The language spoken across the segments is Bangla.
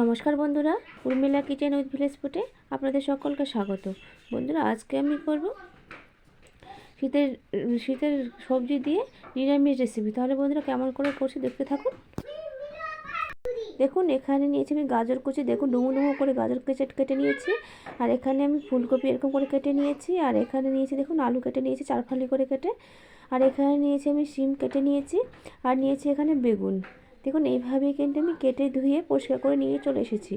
নমস্কার বন্ধুরা, উর্মিলা কিচেন উইথ ভিলেজ ফুটে আপনাদের সকলকে স্বাগত। বন্ধুরা, আজকে আমি করব শীতের শীতের সবজি দিয়ে নিরামিষ রেসিপি তাহলে বন্ধুরা, কেমন করে করছি দেখতে থাকুন। দেখুন, এখানে নিয়েছি আমি গাজর কুচি। দেখুন, ডুমু ডুমো করে গাজর কেচে কেটে নিয়েছি। আর এখানে আমি ফুলকপি এরকম করে কেটে নিয়েছি। আর এখানে নিয়েছি, দেখুন, আলু কেটে নিয়েছি, চারফালি করে কেটে। আর এখানে নিয়েছি আমি শিম কেটে নিয়েছি। আর নিয়েছি এখানে বেগুন। দেখুন, এইভাবেই কিন্তু আমি কেটে ধুয়ে পরিষ্কার করে নিয়ে চলে এসেছি।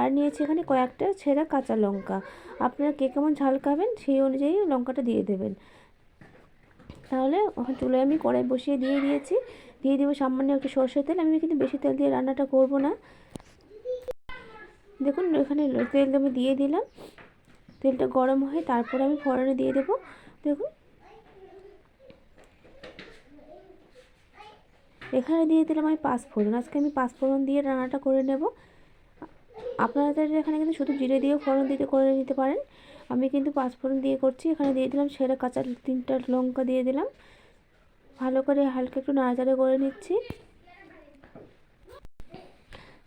আর নিয়েছি এখানে কয়েকটা ছেঁড়া কাঁচা লঙ্কা। আপনারা কে কেমন ঝাল খাবেন সেই অনুযায়ী লঙ্কাটা দিয়ে দেবেন। তাহলে চুলায় আমি কড়াই বসিয়ে দিয়ে দিয়েছি। দিয়ে দেবো সামান্য একটু সর্ষের তেল। আমি কিন্তু বেশি তেল দিয়ে রান্নাটা করব না। দেখুন, এখানে তেল আমি দিয়ে দিলাম। তেলটা গরম হয়, তারপর আমি ফোড়নে দিয়ে দেবো। দেখুন এখানে দিয়ে দিলাম আমি পাঁচফোড়ন আজকে আমি পাঁচফোড়ন দিয়ে রান্নাটা করে নেব। আপনাদের এখানে কিন্তু শুধু জিরে দিয়েও ফোড়ন দিতে, করে নিতে পারেন। আমি কিন্তু পাঁচফোড়ন দিয়ে করছি। এখানে দিয়ে দিলাম সেরা কাঁচা তিনটা লঙ্কা দিয়ে দিলাম। ভালো করে হালকা একটু নাড়াচাড়া করে নিচ্ছি।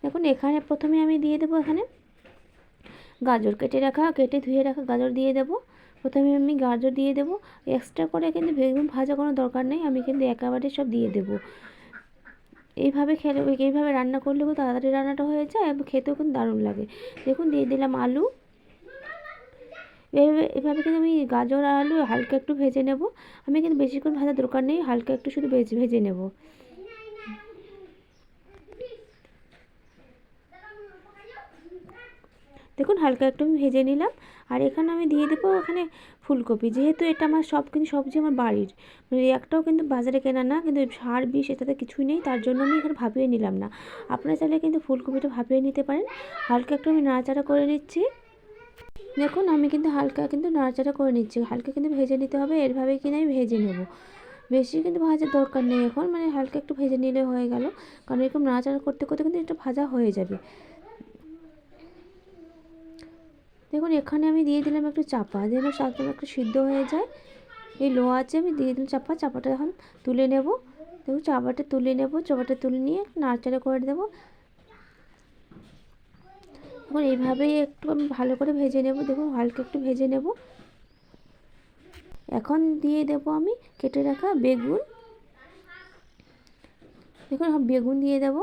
দেখুন, এখানে প্রথমে আমি দিয়ে দেবো এখানে গাজর কেটে রাখা, কেটে ধুয়ে রাখা গাজর দিয়ে দেবো। প্রথমে আমি গাজর দিয়ে দেবো। এক্সট্রা করে কিন্তু বেগুন ভাজা কোনো দরকার নেই। আমি কিন্তু একেবারে সব দিয়ে দেবো। এইভাবে খেলে, এইভাবে রান্না করলে খুব তাড়াতাড়ি রান্নাটা হয়ে যায় এবং খেতেও কিন্তু দারুণ লাগে। দেখুন, দিয়ে দিলাম আলু। এভাবে এভাবে কিন্তু আমি গাজর আর আলু হালকা একটু ভেজে নেব। আমি কিন্তু বেশিক্ষণ ভাজার দরকার নেই, হালকা একটু শুধু ভেজে ভেজে নেব। দেখুন, হালকা একটু আমি ভেজে নিলাম। আর এখানে আমি দিয়ে দেবো এখানে ফুলকপি। যেহেতু এটা আমার সব কিন্তু সবজি আমার বাড়ির। মানে একটাও কিন্তু বাজারে কেনা না, কিন্তু সার বিষ এটাতে কিছুই নেই, তার জন্য আমি এখানে ভাবিয়ে নিলাম না। আপনারা চাইলে কিন্তু ফুলকপিটা ভাবিয়ে নিতে পারেন। হালকা একটু আমি নাড়াচাড়া করে নিচ্ছি। দেখুন, আমি কিন্তু হালকা কিন্তু নাড়াচাড়া করে নিচ্ছি। হালকা কিন্তু ভেজে নিতে হবে, এরভাবে কিনে আমি ভেজে নেব। বেশি কিন্তু ভাজার দরকার নেই এখন মানে হালকা একটু ভেজে নিলে হয়ে গেল। কারণ এরকম নাড়াচাড়া করতে করতে কিন্তু এটা ভাজা হয়ে যাবে। দেখুন, এখানে আমি দিয়ে দিলাম একটু চাপা। যেন শাকটা একটু সিদ্ধ হয়ে যায়। এই লো আছে আমি দিয়ে দিলাম চাপা। চাপাটা এখন তুলে নেব। দেখুন, চাপাটা তুলে নেব। চাপাটা তুলে নিয়ে নাড়াচাড়া করে দেবো। এখন এইভাবেই একটু আমি ভালো করে ভেজে নেব। দেখুন, হালকা একটু ভেজে নেব। এখন দিয়ে দেব আমি কেটে রাখা বেগুন। দেখুন বেগুন দিয়ে দেব।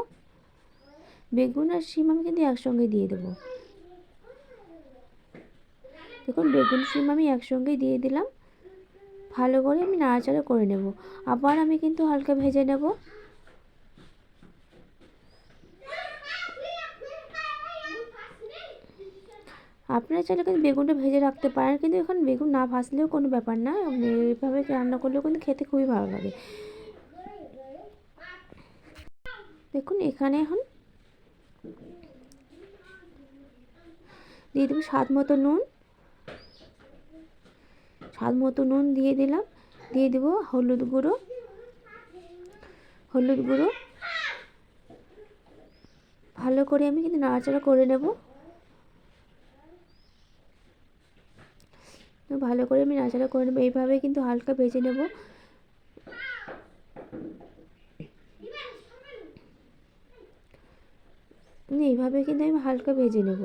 বেগুন আর শিম আমি কিন্তু একসঙ্গে দিয়ে দেবো। দেখুন, বেগুন, শিম আমি একসঙ্গেই দিয়ে দিলাম। ভালো করে আমি নাড়াচাড়া করে নেব। আবার আমি কিন্তু হালকা ভেজে নেব। আপনারা চাইলে কিন্তু বেগুনটা ভেজে রাখতে পারেন, কিন্তু এখন বেগুন না ভাজলেও কোনো ব্যাপার না। এইভাবে রান্না করলেও কিন্তু খেতে খুবই ভালো লাগে। দেখুন, এখানে এখন দিয়ে দেবো স্বাদ মতো নুন। স্বাদ মতো নুন দিয়ে দিলাম। দিয়ে দেবো হলুদ গুঁড়ো। হলুদ গুঁড়ো। ভালো করে আমি কিন্তু নাড়াচাড়া করে নেব। ভালো করে আমি নাড়াচাড়া করে নেব। এইভাবে কিন্তু হালকা ভেজে নেব। এইভাবে কিন্তু আমি হালকা ভেজে নেব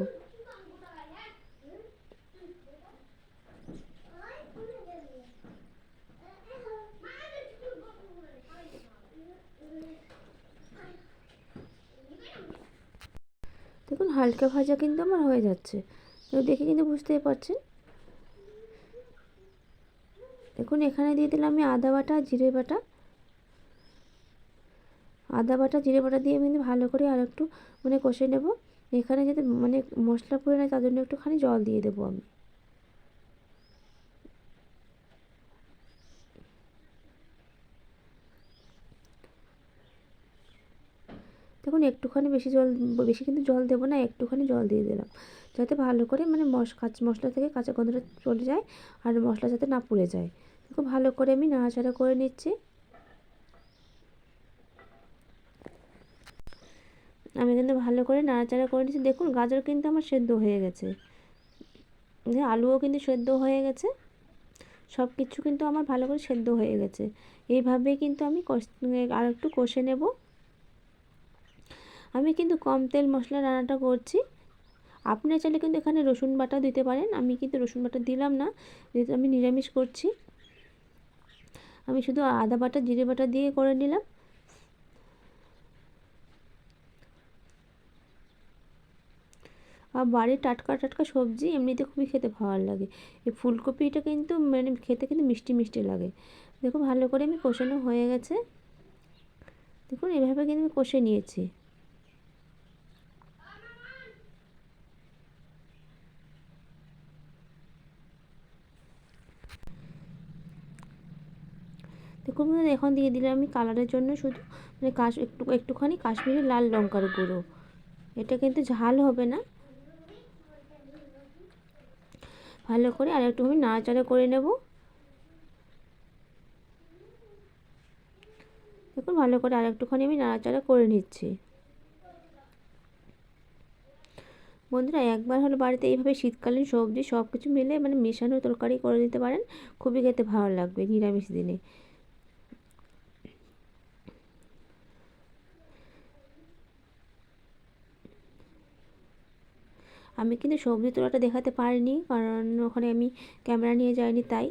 দেখুন হালকা ভাজা কিন্তু আমার হয়ে যাচ্ছে। তো দেখে কিন্তু বুঝতেই পারছেন? দেখুন, এখানে দিয়ে দিলাম আমি আদা বাটা, জিরে বাটা। আদা বাটা, জিরে বাটা দিয়ে আমি কিন্তু ভালো করে আর একটু মানে কষে নেব। এখানে যাতে মানে মশলা পড়ে না তার জন্য একটুখানি জল দিয়ে দেবো আমি। দেখুন একটুখানি বেশি জল, বেশি কিন্তু জল দেবো না, একটুখানি জল দিয়ে দিলাম। যাতে ভালো করে মানে মশ, কাঁচা, মশলা থেকে কাঁচা গন্ধটা চলে যায় আর মশলা যাতে না পুড়ে যায়। খুব ভালো করে আমি নাড়াচাড়া করে নিচ্ছি। আমি কিন্তু ভালো করে নাড়াচাড়া করে নিচ্ছি। দেখুন, গাজর কিন্তু আমার সেদ্ধ হয়ে গেছে। আলুও কিন্তু সেদ্ধ হয়ে গেছে। সব কিছু কিন্তু আমার ভালো করে সেদ্ধ হয়ে গেছে। এইভাবেই কিন্তু আমি আর একটু কষে নেব। আমি কিন্তু কম তেল মশলা রান্নাটা করছি। আপনারা চাইলে কিন্তু এখানে রসুন বাটা দিতে পারেন। আমি কিন্তু রসুন বাটা দিলাম না। যেহেতু আমি নিরামিষ করছি। আমি শুধু আদা বাটা, জিরে বাটা দিয়ে করে নিলাম। আর বাড়ির টাটকা টাটকা সবজি এমনিতে খুবই খেতে ভালো লাগে। এই ফুলকপিটা কিন্তু মানে খেতে কিন্তু মিষ্টি মিষ্টি লাগে। দেখুন ভালো করে আমি কষানো হয়ে গেছে। দেখুন, এভাবে কিন্তু আমি কষে নিয়েছি দেখুন এখন দিয়ে দিলাম আমি কালারের জন্য শুধু মানে কাশ, একটু, একটুখানি কাশ্মীরি লাল লঙ্কার গুঁড়ো। এটা কিন্তু ঝাল হবে না। ভালো করে আর একটু আমি নাড়াচাড়া করে নেব। দেখুন, ভালো করে আর একটুখানি আমি নাড়াচাড়া করে নিচ্ছি। বন্ধুরা, একবার হলো বাড়িতে এইভাবে শীতকালীন সবজি সব কিছু মিলে মানে মেশানো তরকারি করে দিতে পারেন। খুবই খেতে ভালো লাগবে নিরামিষ দিনে। আমি কিন্তু সবজি তোলাটা দেখাতে পারিনি, কারণ ওখানে আমি ক্যামেরা নিয়ে যাইনি তাই।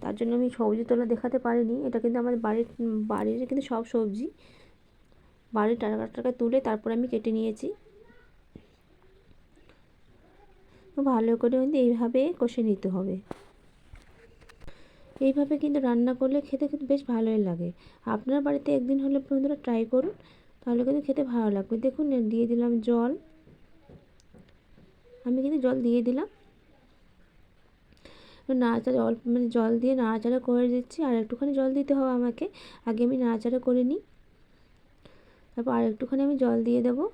তার জন্য আমি সবজি তোলা দেখাতে পারিনি। এটা কিন্তু আমার বাড়ির বাড়ির কিন্তু সব সবজি। বাড়ির টাকা টাকা তুলে তারপর আমি কেটে নিয়েছি। ভালো করে কিন্তু এইভাবে কষে নিতে হবে। এইভাবে কিন্তু রান্না করলে খেতে কিন্তু বেশ ভালোই লাগে। আপনার বাড়িতে একদিন হলে বন্ধুরা ট্রাই করুন, তাহলে কিন্তু খেতে ভালো লাগবে। দেখুন, দিয়ে দিলাম জল। আমি কিন্তু জল দিয়ে দিলাম। নাড়াচাড়া অল্প মানে জল দিয়ে নাড়াচাড়া করে দিচ্ছি, আর একটুখানি জল দিতে হবে আমাকে। আগে আমি নাড়াচাড়া করে নিই। তারপর আর একটুখানি আমি জল দিয়ে দেবো।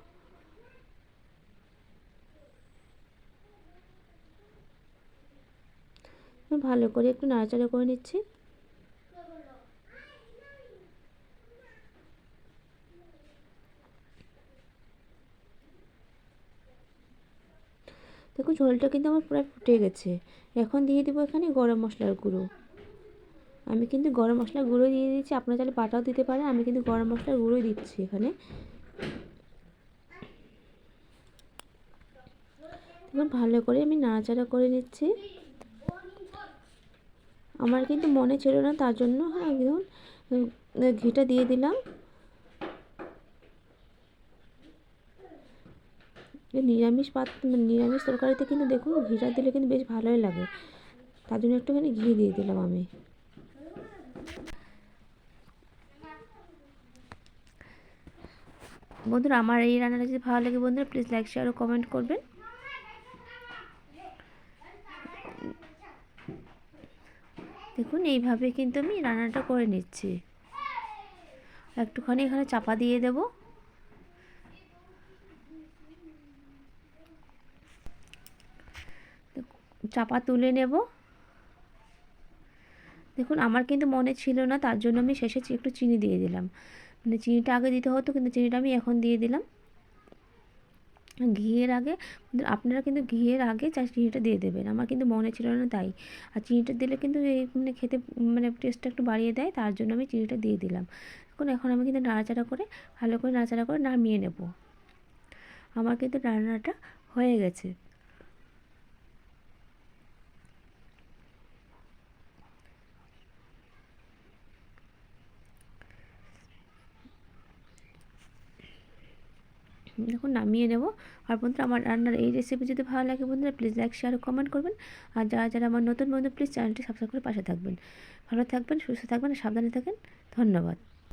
ভালো করে একটু নাড়াচাড়া করে নিচ্ছি। দেখুন, ঝোলটা কিন্তু আমার প্রায় ফুটে গেছে। এখন দিয়ে দেবো এখানে গরম মশলার গুঁড়ো। আমি কিন্তু গরম মশলার গুঁড়ো দিয়ে দিচ্ছি আপনারা চাইলে বাটাও দিতে পারেন। আমি কিন্তু গরম মশলার গুঁড়োই দিচ্ছি এখানে। দেখুন, ভালো করে আমি নাড়াচাড়া করে নিচ্ছি। আমার কিন্তু মনে ছিল না, তার জন্য হ্যাঁ দেখুন ঘিটা দিয়ে দিলাম। নিরামিষ পাত নিরামিষ তরকারিতে কিন্তু দেখুন ঘিটা দিলে কিন্তু বেশ ভালোই লাগে। তার জন্য একটুখানি ঘি দিয়ে দিলাম আমি। বন্ধুরা, আমার এই রান্নাটা যদি ভালো লাগে বন্ধুরা প্লিজ লাইক শেয়ার ও কমেন্ট করবেন। দেখুন, এইভাবে কিন্তু আমি রান্নাটা করে নিচ্ছি। একটুখানি এখানে চাপা দিয়ে দেবো। চাপা তুলে নেব। দেখুন, আমার কিন্তু মনে ছিল না, তার জন্য আমি শেষে একটু চিনি দিয়ে দিলাম। মানে চিনিটা আগে দিতে হতো, কিন্তু চিনিটা আমি এখন দিয়ে দিলাম। ঘিয়ের আগে আপনারা কিন্তু ঘিয়ের আগে চা চিনিটা দিয়ে দেবেন। আমার কিন্তু মনে ছিল না তাই। আর চিনিটা দিলে কিন্তু এই মানে খেতে মানে টেস্টটা একটু বাড়িয়ে দেয়, তার জন্য আমি চিনিটা দিয়ে দিলাম। এখন এখন আমি কিন্তু নাড়াচাড়া করে, ভালো করে নাড়াচাড়া করে নামিয়ে নেব। আমার কিন্তু রান্নাটা হয়ে গেছে। দেখুন নামিয়ে নেব। আর বন্ধুরা, আমার রান্নার এই রেসিপি যদি ভালো লাগে বন্ধুরা প্লিজ লাইক শেয়ার ও কমেন্ট করবেন। আর যারা যারা আমার নতুন বন্ধু প্লিজ চ্যানেলটি সাবস্ক্রাইব করে পাশে থাকবেন। ভালো থাকবেন, সুস্থ থাকবেন সাবধানে থাকেন। ধন্যবাদ।